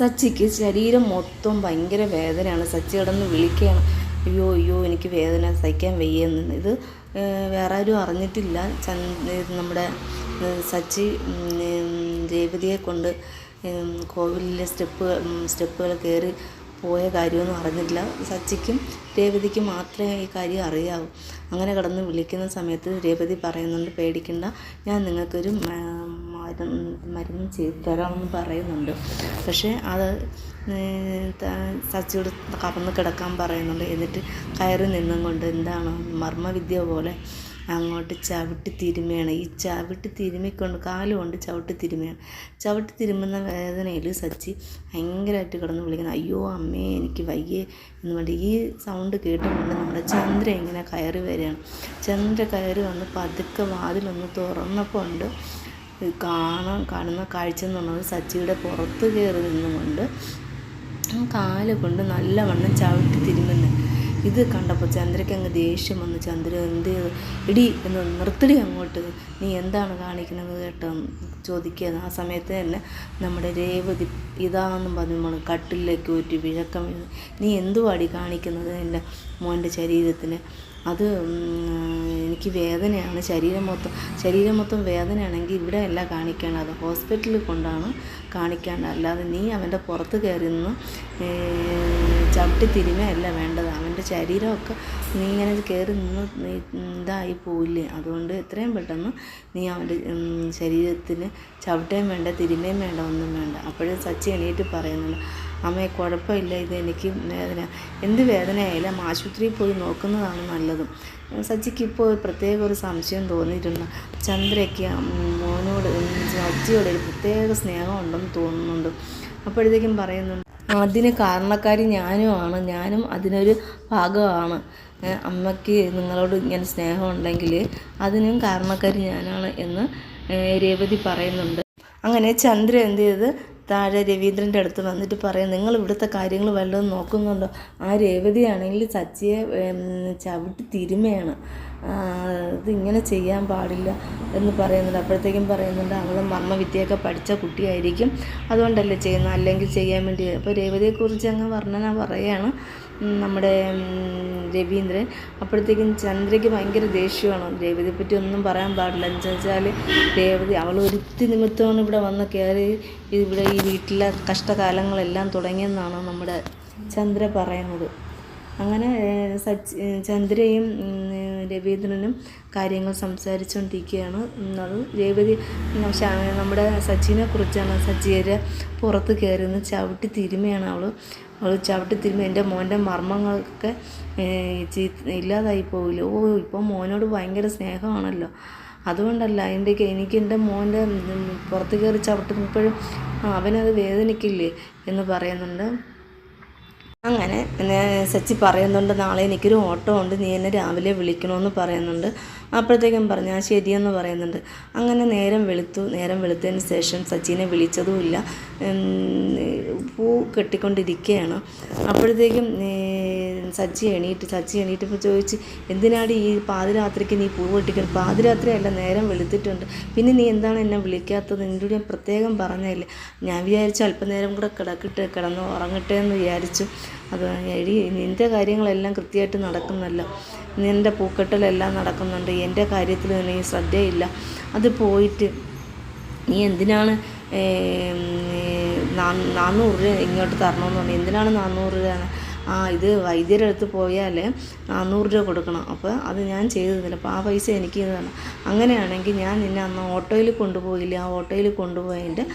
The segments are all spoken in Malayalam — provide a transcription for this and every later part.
സച്ചിക്ക് ശരീരം മൊത്തം ഭയങ്കര വേദനയാണ്. സച്ചി കിടന്ന് വിളിക്കുകയാണ്. അയ്യോ അയ്യോ എനിക്ക് വേദന സഹിക്കാൻ വയ്യെന്ന്. ഇത് വേറെ ആരും അറിഞ്ഞിട്ടില്ല. നമ്മുടെ സച്ചി രേവതിയെ കൊണ്ട് കോവിലിലെ സ്റ്റെപ്പ് സ്റ്റെപ്പുകൾ കയറി പോയ കാര്യമൊന്നും അറിഞ്ഞിട്ടില്ല. സച്ചിക്കും രേവതിക്കും മാത്രമേ ഈ കാര്യം അറിയാവൂ. അങ്ങനെ കിടന്ന് വിളിക്കുന്ന സമയത്ത് രേവതി പറയുന്നുണ്ട് പേടിക്കണ്ട. ഞാൻ നിങ്ങൾക്കൊരു മരുന്ന് മരുന്ന് ചെയ്ത് തരാമെന്ന് പറയുന്നുണ്ട്. പക്ഷേ അത് സച്ചിയോട് കറന്ന് കിടക്കാൻ പറയുന്നുണ്ട്. എന്നിട്ട് കയറി നിന്നും കൊണ്ട് എന്താണ് മർമ്മവിദ്യ പോലെ അങ്ങോട്ട് ചവിട്ടി തിരുമയാണ് ഈ ചവിട്ടി തിരുമിക്കൊണ്ട് കാലുകൊണ്ട് ചവിട്ടി തിരുമയാണ് ചവിട്ടി തിരുമുന്ന വേദനയിൽ സച്ചി ഭയങ്കരമായിട്ട് കിടന്ന് വിളിക്കണം അയ്യോ അമ്മേ എനിക്ക് വയ്യേ എന്ന് പറഞ്ഞിട്ട് ഈ സൗണ്ട് കേട്ടുകൊണ്ട് നമ്മുടെ ചന്ദ്ര ഇങ്ങനെ കയറി വരികയാണ്. ചന്ദ്ര കയറി വന്ന് പതുക്കെ വാതിലൊന്ന് തുറന്നപ്പോൾ ഉണ്ട്. കാണാൻ കാണുന്ന കാഴ്ച എന്ന് പറഞ്ഞാൽ സച്ചിയുടെ പുറത്ത് കയറി നിന്നുകൊണ്ട് കാൽ കൊണ്ട് നല്ലവണ്ണം ചവിട്ടി തിരുമുന്നു. ഇത് കണ്ടപ്പോൾ ചന്ദ്രയ്ക്ക് അങ്ങ് ദേഷ്യം വന്നു. ചന്ദ്ര എന്ത് ഇടി എന്ന് നിർത്തടി അങ്ങോട്ട്. നീ എന്താണ് കാണിക്കുന്നത് കേട്ടോ? ചോദിക്കുക ആ സമയത്ത് തന്നെ നമ്മുടെ രേവതി ഇതാന്നും പറഞ്ഞു കട്ടിലേക്ക് ഊറ്റി വിഴക്കം നീ എന്തുവാടി കാണിക്കുന്നത് എന്റെ മോന്റെ ശരീരത്തിന്? അത് എനിക്ക് വേദനയാണ്. ശരീരം മൊത്തം ശരീരം മൊത്തം വേദനയാണെങ്കിൽ ഇവിടെ അല്ല കാണിക്കേണ്ടത്. ഹോസ്പിറ്റലിൽ കൊണ്ടാണ് കാണിക്കേണ്ടത്. അല്ലാതെ നീ അവന്റെ പുറത്ത് കയറി നിന്ന് ചവിട്ടി തിരുമയല്ല വേണ്ടത്. അവന്റെ ശരീരമൊക്കെ നീ ഇങ്ങനെ കയറി നിന്ന് നീ ഇതായി പോയില്ലേ അതുകൊണ്ട് എത്രയും പെട്ടെന്ന് നീ അവന്റെ ശരീരത്തിന് ചവിട്ടയും വേണ്ട തിരുമേം വേണ്ട ഒന്നും വേണ്ട. അപ്പോഴും സച്ചി എണീറ്റ് പറയുന്നുണ്ട് അമ്മയെ കുഴപ്പമില്ല ഇത് എനിക്ക് വേദന എന്ത് വേദനയായാലും ആശുപത്രിയിൽ പോയി നോക്കുന്നതാണ് നല്ലത്. സച്ചിക്ക് ഇപ്പോൾ പ്രത്യേക ഒരു സംശയം തോന്നിയിട്ടുണ്ട്. ചന്ദ്രയ്ക്ക് മോനോട് സച്ചിയോട് ഒരു പ്രത്യേക സ്നേഹം ഉണ്ടെന്ന് തോന്നുന്നുണ്ട്. അപ്പോഴത്തേക്കും പറയുന്നുണ്ട് അതിന് കാരണക്കാരി ഞാനുമാണ് ഞാനും അതിനൊരു ഭാഗമാണ്. അമ്മയ്ക്ക് നിങ്ങളോട് ഇങ്ങനെ സ്നേഹമുണ്ടെങ്കിൽ അതിനും കാരണക്കാരി ഞാനാണ് എന്ന് രേവതി പറയുന്നുണ്ട്. അങ്ങനെ ചന്ദ്ര എന്ത് ചെയ്ത്? താഴെ രവീന്ദ്രന്റെ അടുത്ത് വന്നിട്ട് പറയും നിങ്ങൾ ഇവിടുത്തെ കാര്യങ്ങൾ വല്ലതും നോക്കുന്നുണ്ടോ? ആ രേവതിയാണെങ്കിൽ സച്ചിയെ ഉം, ചവിട്ടി തിരുമയാണ്. ഇതിങ്ങനെ ചെയ്യാൻ പാടില്ല എന്ന് പറയുന്നുണ്ട്. അപ്പോഴത്തേക്കും പറയുന്നുണ്ട് അവൾ മർമ്മവിദ്യയൊക്കെ പഠിച്ച കുട്ടിയായിരിക്കും. അതുകൊണ്ടല്ലേ ചെയ്യുന്നത്? അല്ലെങ്കിൽ ചെയ്യാൻ വേണ്ടി. അപ്പോൾ രേവതിയെക്കുറിച്ച് അങ്ങ് വർണന പറയുകയാണ് നമ്മുടെ രവീന്ദ്രൻ. അപ്പോഴത്തേക്കും ചന്ദ്രയ്ക്ക് ഭയങ്കര ദേഷ്യമാണ്. രേവതിയെ പറ്റി ഒന്നും പറയാൻ പാടില്ല. എന്ന് വെച്ചാൽ രേവതി അവൾ ഒരുത്തി നിമിത്തമാണ് ഇവിടെ വന്ന് കയറി ഇവിടെ ഈ വീട്ടിലെ കഷ്ടകാലങ്ങളെല്ലാം തുടങ്ങിയെന്നാണ് നമ്മുടെ ചന്ദ്ര പറയുന്നത്. അങ്ങനെ സച്ച് ചന്ദ്രയും രവീന്ദ്രനും കാര്യങ്ങൾ സംസാരിച്ചുകൊണ്ടിരിക്കുകയാണ് അത് രേവതി നമ്മുടെ സച്ചിനെ കുറിച്ചാണ്. സച്ചിയുടെ പുറത്ത് കയറി നിന്ന് ചവിട്ടി തിരുമയാണ് അവൾ അവൾ ചവിട്ടി തിരുമ്മി എന്റെ മോന്റെ മർമ്മങ്ങളൊക്കെ ഇല്ലാതായി പോവില്ല? ഓ ഇപ്പോൾ മോനോട് ഭയങ്കര സ്നേഹമാണല്ലോ. അതുകൊണ്ടല്ല എന്റെ എനിക്ക് എന്റെ മോന്റെ പുറത്ത് കയറി ചവിട്ടുമ്പോഴും അവനത് വേദനിക്കില്ലേ എന്ന് പറയുന്നുണ്ട്. എന്നെ സച്ചി പറയുന്നുണ്ട് നാളെ എനിക്കൊരു ഓട്ടോ ഉണ്ട് നീ എന്നെ രാവിലെ വിളിക്കണമെന്ന് പറയുന്നുണ്ട്. അപ്പോഴത്തേക്കും പറഞ്ഞു ആ ശരിയെന്ന് പറയുന്നുണ്ട്. അങ്ങനെ നേരം വെളുത്തു. നേരം വെളുത്തതിന് ശേഷം സച്ചിനെ വിളിച്ചതുമില്ല. പൂ കെട്ടിക്കൊണ്ടിരിക്കുകയാണ്. അപ്പോഴത്തേക്കും സച്ചി എണീറ്റ് സജ്ജി എണീറ്റപ്പോൾ ചോദിച്ച് എന്തിനാണ് ഈ പാതിരാത്രിക്ക് നീ പൂ കെട്ടിക്കണം? പാതിരാത്രിയല്ല നേരം വെളുത്തിട്ടുണ്ട്. പിന്നെ നീ എന്താണ് എന്നെ വിളിക്കാത്തത്? നിന്നോട് ഞാൻ പ്രത്യേകം പറഞ്ഞതല്ലേ? ഞാൻ വിചാരിച്ചു അല്പനേരം കൂടെ കിടക്കട്ടെ കിടന്ന് ഉറങ്ങട്ടെ എന്ന് വിചാരിച്ചു. അത് എഴി നിന്റെ കാര്യങ്ങളെല്ലാം കൃത്യമായിട്ട് നടക്കുന്നല്ലോ. നിന്റെ പൂക്കെട്ടലെല്ലാം നടക്കുന്നുണ്ട്. എന്റെ കാര്യത്തിൽ നീ ശ്രദ്ധയില്ല. അത് പോയിട്ട് നീ എന്തിനാണ് നാന്നൂറ് രൂപ ഇങ്ങോട്ട് തരണമെന്ന് പറഞ്ഞു. എന്തിനാണ് നാന്നൂറ് രൂപ ഇത് വൈദ്യരുടെ അടുത്ത് പോയാൽ നാന്നൂറ് രൂപ കൊടുക്കണം. അപ്പോൾ അത് ഞാൻ ചെയ്തു തന്നില്ല അപ്പോൾ ആ പൈസ എനിക്ക് തരണം അങ്ങനെയാണെങ്കിൽ ഞാൻ നിന്നെ അന്ന് ഓട്ടോയിൽ കൊണ്ടുപോയില്ല? ആ ഓട്ടോയിൽ കൊണ്ടുപോയതിന്റെ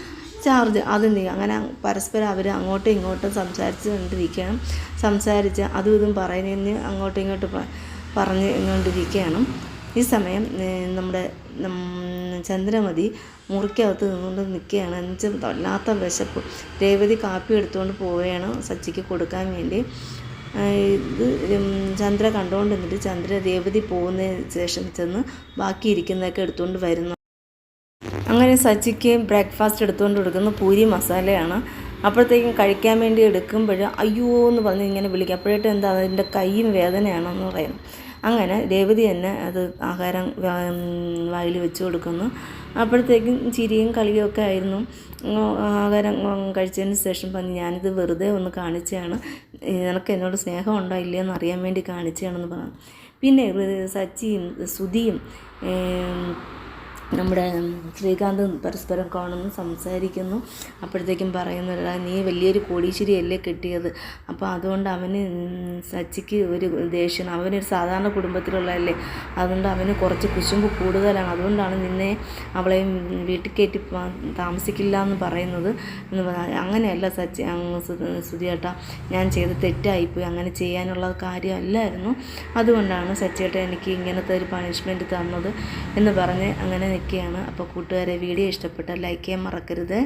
ചാർജ് അത് നീ അങ്ങനെ പരസ്പരം അവർ അങ്ങോട്ടും ഇങ്ങോട്ടും സംസാരിച്ച് കണ്ടിരിക്കണം. സംസാരിച്ച് അതും ഇതും പറയുന്നതിന് അങ്ങോട്ടും ഇങ്ങോട്ടും പറഞ്ഞ് കൊണ്ടിരിക്കുകയാണ് ഈ സമയം നമ്മുടെ ചന്ദ്രമതി മുറിക്കകത്ത് നിന്നുകൊണ്ട് നിൽക്കുകയാണ്. എന്നുവെച്ചാൽ വല്ലാത്ത വിശപ്പ്. രേവതി കാപ്പി എടുത്തുകൊണ്ട് പോവുകയാണ് സച്ചിക്ക് കൊടുക്കാൻ വേണ്ടി. ഇത് ചന്ദ്ര കണ്ടുകൊണ്ട് നിന്നിട്ട് ചന്ദ്ര രേവതി പോകുന്നതിന് ശേഷം ചെന്ന് ബാക്കി ഇരിക്കുന്നതൊക്കെ എടുത്തുകൊണ്ട് വരുന്നു. അങ്ങനെ സച്ചിക്ക് ബ്രേക്ക്ഫാസ്റ്റ് എടുത്തുകൊണ്ട് കൊടുക്കുന്ന പൂരി മസാലയാണ്. അപ്പോഴത്തേക്കും കഴിക്കാൻ വേണ്ടി എടുക്കുമ്പോൾ അയ്യോ എന്ന് പറഞ്ഞ് ഇങ്ങനെ വിളിക്കും. അപ്പോഴേട്ട് എന്താ അതിന്റെ കൈയും വേദനയാണെന്ന് പറയുന്നു അങ്ങനെ രേവതി തന്നെ അത് ആഹാരം വായിൽ വെച്ച് കൊടുക്കുന്നു. അപ്പോഴത്തേക്കും ചിരിയും കളിയും ഒക്കെ ആയിരുന്നു. ആഹാരം കഴിച്ചതിന് ശേഷം പറഞ്ഞു ഞാനിത് വെറുതെ ഒന്ന് കാണിച്ചതാണ്. നിനക്ക് എന്നോട് സ്നേഹം ഉണ്ടോ ഇല്ലയെന്ന് അറിയാൻ വേണ്ടി കാണിച്ചതാണെന്ന് പറഞ്ഞു. പിന്നെ സച്ചിയും സുധിയും നമ്മുടെ ശ്രീകാന്ത് പരസ്പരം കാണുന്നു സംസാരിക്കുന്നു. അപ്പോഴത്തേക്കും പറയുന്നില്ല നീ വലിയൊരു കോടീശ്വരിയല്ലേ കിട്ടിയത്? അപ്പോൾ അതുകൊണ്ട് അവന് സച്ചിക്ക് ഒരു ദേഷ്യം അവനൊരു സാധാരണ കുടുംബത്തിലുള്ളതല്ലേ? അതുകൊണ്ട് അവന് കുറച്ച് കുശുമ്പ് കൂടുതലാണ്. അതുകൊണ്ടാണ് നിന്നെ അവളെ വീട്ടിൽ കയറ്റി താമസിക്കില്ല എന്ന് പറയുന്നത്. എന്ന് അങ്ങനെയല്ല സച്ചി സുധിയേട്ടാ ഞാൻ ചെയ്ത് തെറ്റായിപ്പോയി. അങ്ങനെ ചെയ്യാനുള്ള കാര്യമല്ലായിരുന്നു. അതുകൊണ്ടാണ് സച്ചിയേട്ട എനിക്ക് ഇങ്ങനത്തെ ഒരു പണിഷ്മെന്റ് തന്നത്. എന്ന് പറഞ്ഞ് അങ്ങനെ നിൽക്കുകയാണ്. അപ്പോൾ കൂട്ടുകാരെ വീഡിയോ ഇഷ്ടപ്പെട്ടാൽ ലൈക്ക് ചെയ്യാൻ മറക്കരുത്.